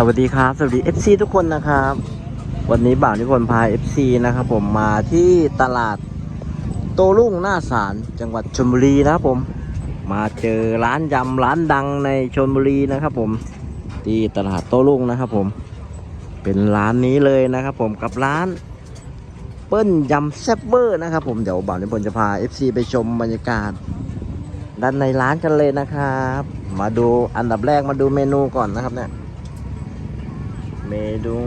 สวัสดีครับสวัสดี FC ทุกคนนะครับ วันนี้บ่าวนิพนธ์พา FC นะครับ ผมมาที่ตลาดโตรุ่งหน้าศาลจังหวัดชลบุรีนะครับผมมาเจอร้านยำร้านดังในชลบุรีนะครับ ผมที่ตลาดโตรุ่งนะครับ ผมเป็นร้านนี้เลยนะครับ ผมกับร้าน เปิ้ลยำแซ่บเบอร์นะครับ ผมเดี๋ยวบ่าวนิพนธ์จะพา FC ไปชมบรรยากาศ ด้านในร้านกันเลยนะครับ มาดูอันดับแรกมาดูเมนูก่อนนะครับเนี่ย เมนู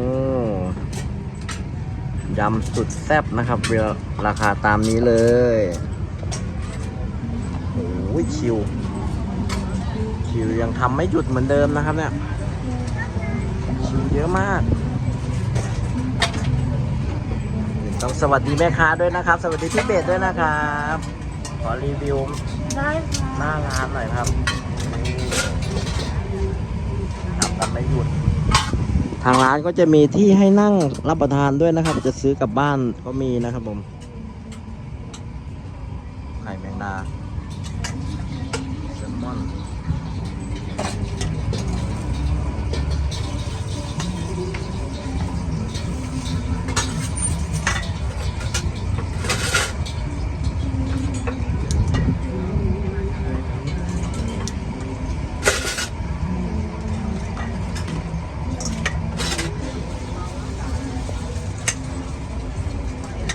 ยำสุดแซ่บนะครับเวลาราคาตามนี้เลยโอ้ยคิวคิวยังทำไม่หยุดเหมือนเดิมนะครับเนี่ยคิวเยอะมาก ต้องสวัสดีแม่ค้าด้วยนะครับ สวัสดีพี่เบสด้วยนะครับ ขอรีวิวหน้าร้านหน่อยครับทำกันไม่หยุด ทางร้านก็จะมีที่ให้นั่งรับประทานด้วยนะครับ จะซื้อกลับบ้านก็มีนะครับผม ไข่แมงดาแซลมอน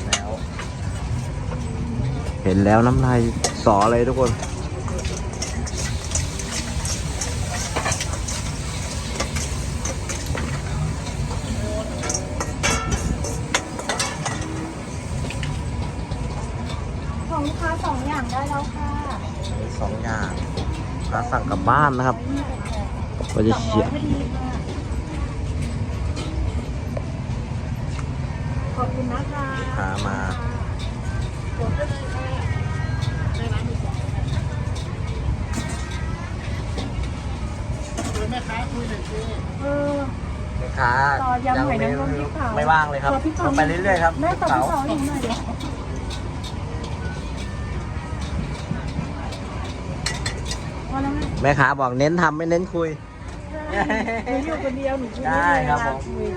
แล้ว เห็นแล้วน้ำลายสอเลยทุกคน ของลูกค้าสองอย่างได้แล้วค่ะมีสองอย่างถ้าสั่งกลับบ้านนะครับ ก็จะสองเฉีร้อยยบพอดีค่ะขอบคุณนะคะหามาจดได้เลยค่ะในร้านมีสอง เออ แม่ค้าต่อยำหอยนางรมพริกเผาไม่ว่างเลยครับต่อพริกเผา ลงไปเรื่อยๆครับแม่ต่อเผาพี่สาวหนูหน่อยเดี๋ยวพอแล้วไหมแม่ค้าบอกเน้นทำไม่เน้นคุย หนูอยู่คนเดียวหนูช่วยได้ครับผมคุย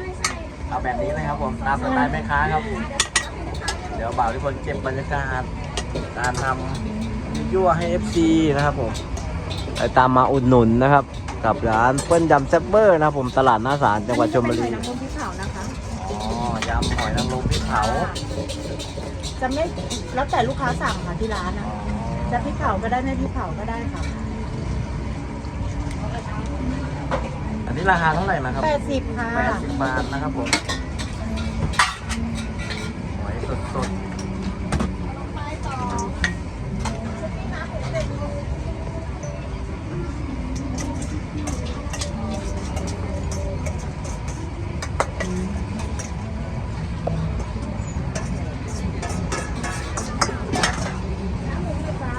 เอาแบบนี้เลยครับผมตามสไตล์แม่ค้าครับ เดี๋ยวบ่าวทุกคนเก็บบรรยากาศการทำยั่วให้ FC นะครับผมไปตามมาอุดหนุนนะครับ กับร้านเปิ้ลยำแซ่บเบอร์นะครับผมตลาดหน้าศาลจังหวัดชลบุรีอันนี้จะเป็นหอยนางรมพริกเผานะคะอ๋อยำหอยนางรมพริกเผาจะไม่แล้วแต่ลูกค้าสั่งค่ะที่ร้านนะอ๋อจะพริกเผาก็ได้ไม่พริกเผาก็ได้ค่ะอันนี้ราคาเท่าไหร่นะครับแปดสิบค่ะแปดสิบบาทนะครับผมหอยสดๆ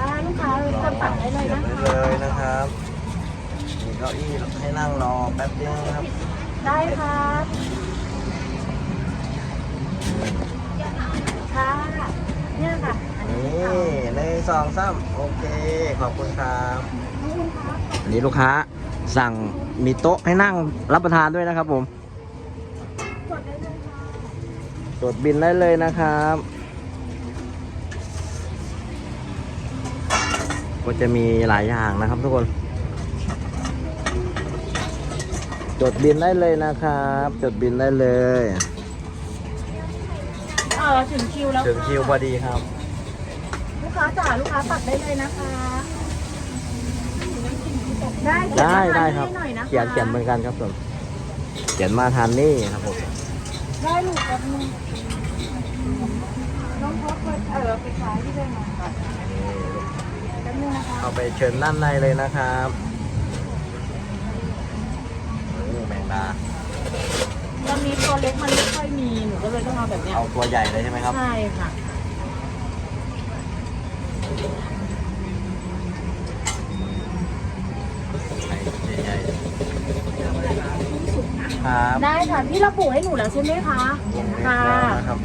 จ้าลูกค้าทำสั่งได้เลย เก็บนะไว้เลยนะครับมีเก้าอี้ให้นั่งรอแป๊บเดียวนะครับ ได้ครับค่ะเนี่ยค่ะอันนี้นี่พริกเผาหนึ่งสองสามโอเคขอบคุณครับขอบคุณครับอันนี้ลูกค้าสั่งมีโต๊ะให้นั่งรับประทานด้วยนะครับผม กดได้เลยค่ะจดบินได้เลยนะครับ ก็จะมีหลายอย่างนะครับทุกคน จดบินได้เลยนะครับ จดบินได้เลยเออถึงคิวแล้วถึงคิวพอค่ะดีครับ ลูกค้าจ๋าลูกค้าปัดได้เลยนะคะ ได้เขียนได้มาได้ทานครับ ให้หน่อยนะคะเขียนเขียนเหมือนกันครับผมเขียนมาทานนี่ครับผมได้ลูกแป๊บนึงน้องพบไปเออไปขายที่ได้มาก่อ นแป๊บนึงนะคะเอาไปเชิญด้านในเลยนะครับโอ้แมงดาตอนนี้ตัวเล็กมันไม่ค่อยมี หนูก็เลยต้องเอาแบบเนี้ยเอาตัวใหญ่เลยใช่ไหมครับ ใช่ค่ะ ใหญ่ๆครับได้ค่ะ พี่ระบุให้หนูแล้วใช่ไหมคะ ค่ะแล้วนะครับ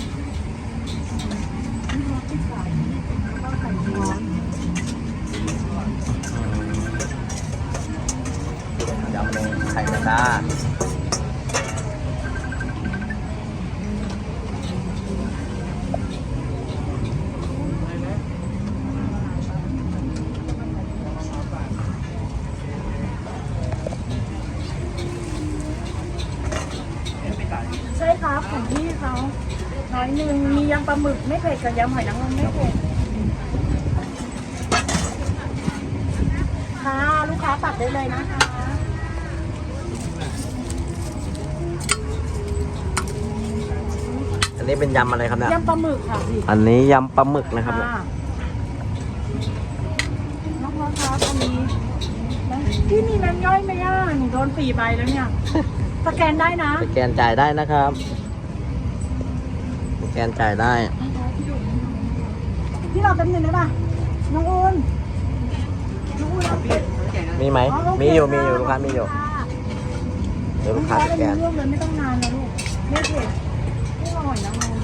จ้าใช่ครับของพี่เขาน้อยหนึ่งมียำปลาหมึกไม่เผ็ดกับยำหอยนางรมไม่เผ็ดค่ะลูกค้าตัดได้เลยนะคะ นนี้เป็นยำอะไรครับเนี่ย ยำปลาหมึกค่ะพี่อันนี้ยำปลาหมึกนะครับค่ะน้องพ่อครับอันนี้นะพี่มีแบงค์ย่อยไหมอะหนูโดนสี่ใบแล้วเนี่ย สแกนได้นะสแกนจ่ายได้นะครับสแกนจ่ายได้ พี่รอแป๊บนึงได้ป่ะน้องอูนน้องอูนเอาเปลี่ยนมีไหม อ๋อโเคมีอยู่ มีอยู่ ลูกค้า มีอยู่ค่ะเดี๋ยวลูกค้าสแกน เรื่องเลยไม่ต้องนานนะลูกไม่เผ็ดไม่อ ร่อยนะมึง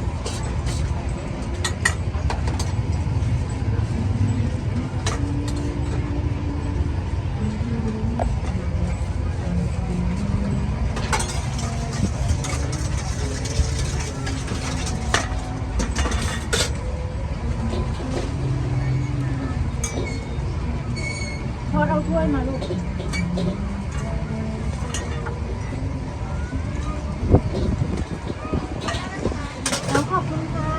ทอดเอาถ้วยมาลูก แล้วขอบคุณค่ะ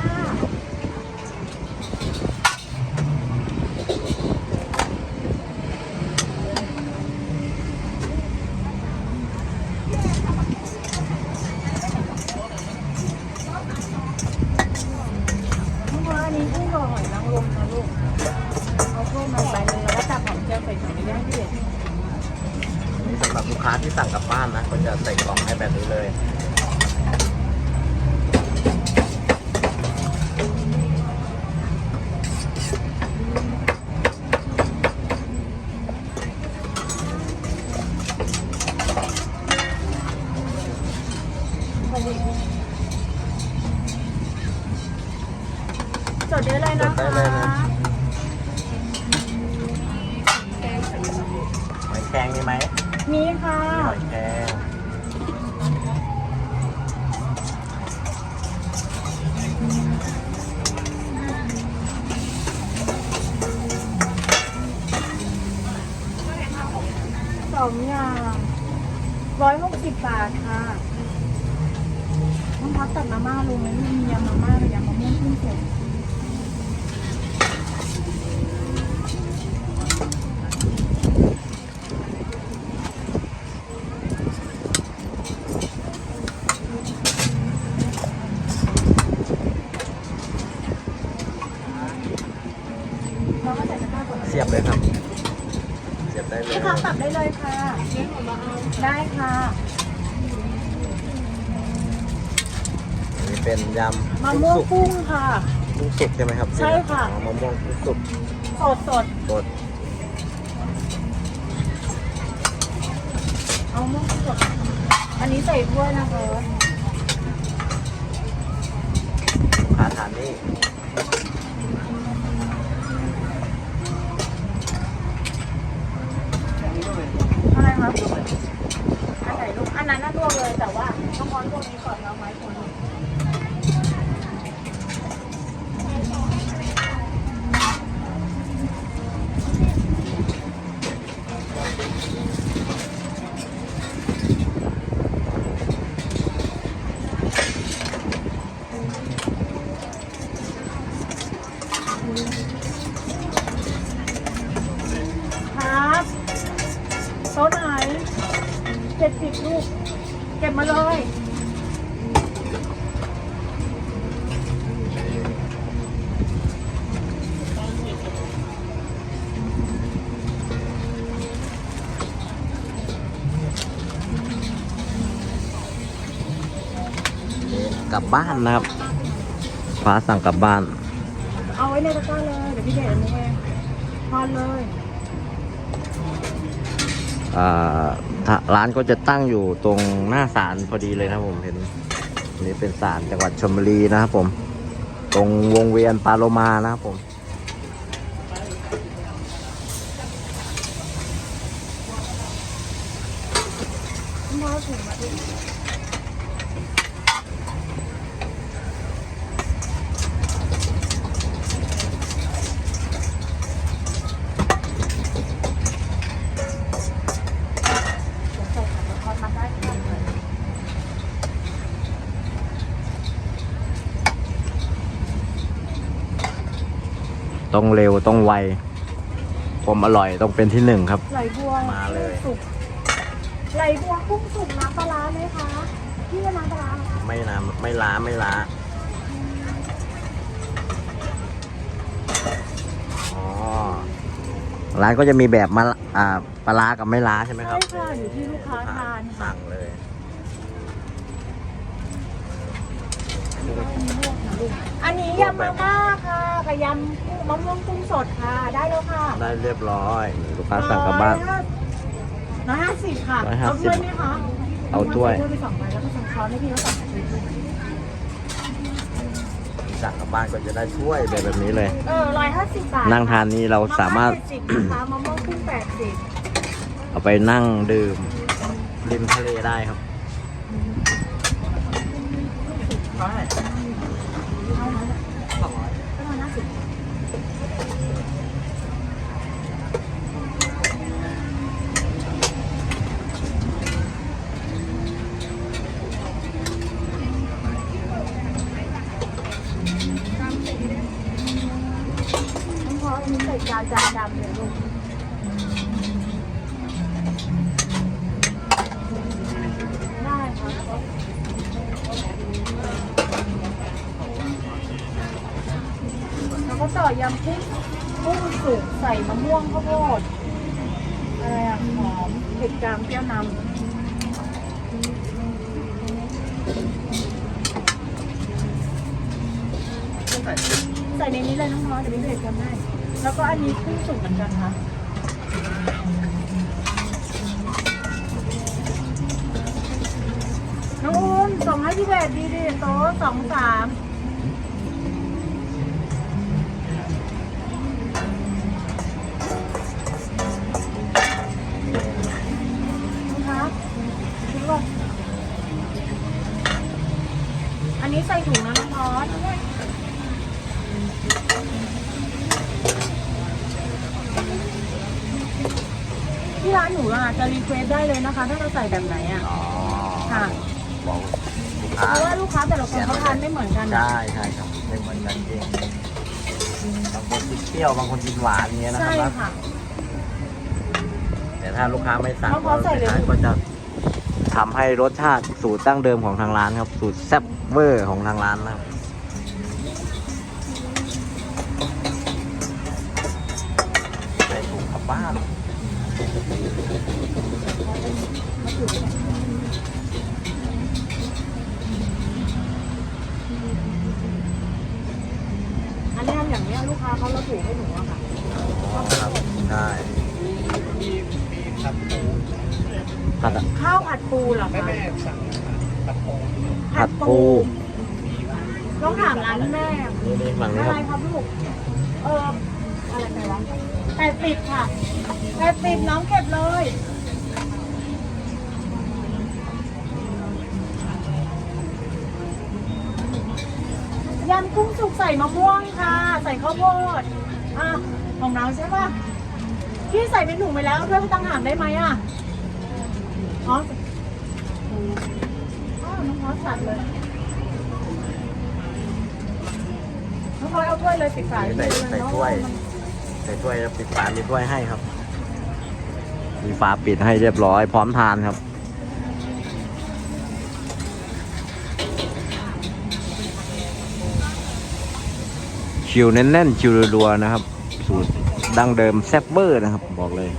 ลูกค้าอันนี้กุ้งกับหอยนางรมนะลูก เอาถ้วยมาใบหนึงแล้วก็ตักหอมเจียวใส่ถุงไม่ได้พี่เด็ก นี่สำหรับ ลูกค้าที่สั่งกลับบ้านนะก็จะใส่กล่องให้แบบนี้เลยจดได้เลยนะจดได้คะเลยนะหอยแครงมีไหม มีค่ะแครงสองอย่างร้อยหกสิบบาทค่ะน้องพักตัดมาม่าลงไหมลูกมียำมาม่ากับยำมะม่วงขึ้นเสร็จ เราก็ใส่ตะกร้าก่อน เสียบเลยครับ เสียบได้เลย ลูกค้าตัดได้เลยค่ะ ได้ค่ะ อันนี้ เป็นยำมะกุ้งม่วงสุกกุ้งค่ะ กุ้งสุกใช่ไหมครับใช่ค่ะ อ๋อมะม่วงกุ้งสุกสดสดสดๆเอาม่วงกุ้งสดอันนี้ใส่ถ้วยนะคะลูกค้าทานนี่ กลับบ้านนะครับฟ้าสั่งกลับบ้าน เอาไว้ในตะกร้าเลยเดี๋ยวพี่เดชอันนี้เองทอนเลยอ่าถ้าร้านก็จะตั้งอยู่ตรงหน้าศาลพอดีเลยนะครับผมเห็นอันนี้เป็นศาลจังหวัดชลบุรีนะครับผม ตรงวงเวียนปาโลมานะครับผมคุณพ่อถุงมาดิเดี๋ยวใส่ผักกระเพาะมาได้ค่ะ ต้องเร็วต้องไวความอร่อยต้องเป็นที่หนึ่งครับ ไหลบัวมาเลย สุกไหลบัวกุ้งสุกน้ำปลาร้าไหมคะพี่ว่าน้ำปลาร้าไม่น้ำไม่ล้าไม่ล้าอ๋อร้านก็จะมีแบบมาอ่าปลาร้ากับไม่ล้าใช่ไหมคใช่รับค่ะอยู่ที่ลูกค้าทานค่ะสั่งเลย อันนี้ยำมาม่าค่ะกับยำกุ้งมะม่วงกุ้งสดค่ะ ได้แล้วค่ะได้เรียบร้อยนี่ลูกค้าสั่งกลับบ้าน ร้อยห้าสิบค่ะร้อยห้าเอาสิบถ้วยไหมคะเอาถ้วย เอถ้วยไปสองใบแล้วก็สั่งช้อนให้พี่เขาสั่งสั่งกลับบ้านก็จะได้ถ้วยแบบแบบนี้เลย เออร้อยห้าสิบบาทนั่งทานนี้เราสามารถ มะม่วงเจ็ดสิบนะคะมะม่วงกุ้งแปดสิบเอาไปนั่งดื่มริมทะเลได้ครับประมาณห้าสิบน้องพออันนี้ใส่จานจานดำเลยลูก ได้ครับแล้วก็ต่อยำกุ้งกุ้งสุกใส่มะม่วงข้าวโพดอะไรอะหอมเผ็ดกลางเปรี้ยวนำใส่ในนี้ เลยน้องพอเดี๋ยวพี่เผ็ดทำให้แล้วก็อันนี้กุ้งสุกเหมือนกันค่ะน้องอุ้มส่งให้พี่เบสดีดิโต๊ะสองสามนะคะถือว่าอันนี้ใส่ถุงนะน้องพอส ร้านหนูอะจะรีเควสได้เลยนะคะ ถ้าเราใส่แบบไหนอะอ๋อค่ะบอกลูกเพค้าราะว่าลูกค้าแต่ละคนเขาทานไม่เหมือนกันอะใช่ใช่ครับไม่เหมือนกันจริงบางคนกินเปรี้ยวบางคนกินหวานอย่างเงี้ยนะคใช่รับ ค่ะ แต่ถ้าลูกค้าไม่สั่งเขาขอใส่เลยร้านก็จะทำให้รสชาติสูตรตั้งเดิมของทางร้านครับ สูตรแซ่บเวอร์ของทางร้านนะครับ เขาระบุให้หนูอะค่ะอ๋อครับใช่ผัดอะข้าวผัดปูเหรอคะผัดปูต้องถามร้านแม่นี่นี่ฝั่งนี้อะคไรบครับลูกเอออะไรไปวะแปดสิดค่ะแปดสิดน้องเก็บเลย ยำกุ้งสุกใส่มะม่วงค่ะ ใส่ข้าวโพดอะของเราใช่ปะพี่ใส่เป็นถุงไปแล้วด้วยตั้งหากได้ไหมอะอ๋ออ้าวน้องพอสตัดเลยน้องพลอยเอาถ้วยเลยปิดฝาใส่ใส่ถ้วยใส่ถ้วยแล้วปิดฝามีถ้วยให้ครับ มีฝาปิดให้เรียบร้อย พร้อมทานครับ ชิวแน่นๆ ชิวรัวๆนะครับ สูตรดั้งเดิมแซ่บเบอร์นะครับ บอกเลย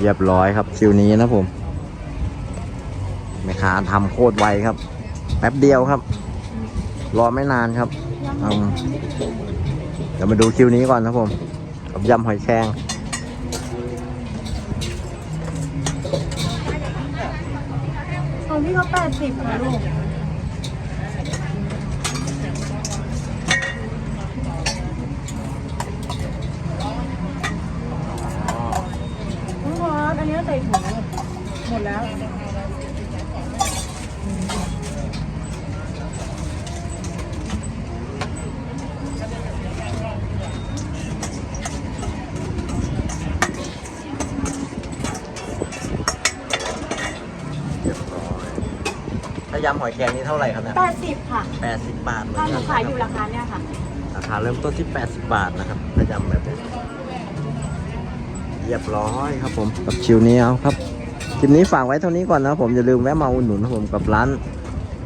เรียบร้อยครับคิวนี้นะผมแม่ค้าทำโคตรไวครับ แป๊บเดียวครับ รอไม่นานครับ เอาเดี๋ยวมาดูคิวนี้ก่อนนะผมกับยำหอยแครงของพี่เขาแปดสิบนะลูกายำหอยแครงนี่เท่าไหร่ครับเนี่ยแปดสิบค่ะแปดสิบบาทเหมือนถ้าหกันูนขายอยู่นะราคาเนี้ยค่ะ ราคาเริ่มต้นที่ 80 บาทนะครับถ้ายำแบบนี้เรียบร้อยครับผมกับชิวนี้เอาครับคลิปนี้ฝากไว้เท่านี้ก่อนนะครับผมอย่าลืมแวะมาอุดหนุนนะครับผมกับร้าน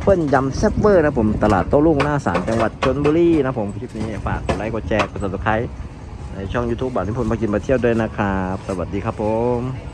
เปิ้ลยำแซ่บเวอร์นะครับผมตลาดโต้รุ่งหน้าศาลจังหวัดชนบุรีนะครับผมคลิปนี้ฝากกดไลค์กดแชร์กด subscribe ในช่อง YouTube บ่าวนิพนธ์มากินมาเที่ยวด้วยนะครับ สวัสดีครับผม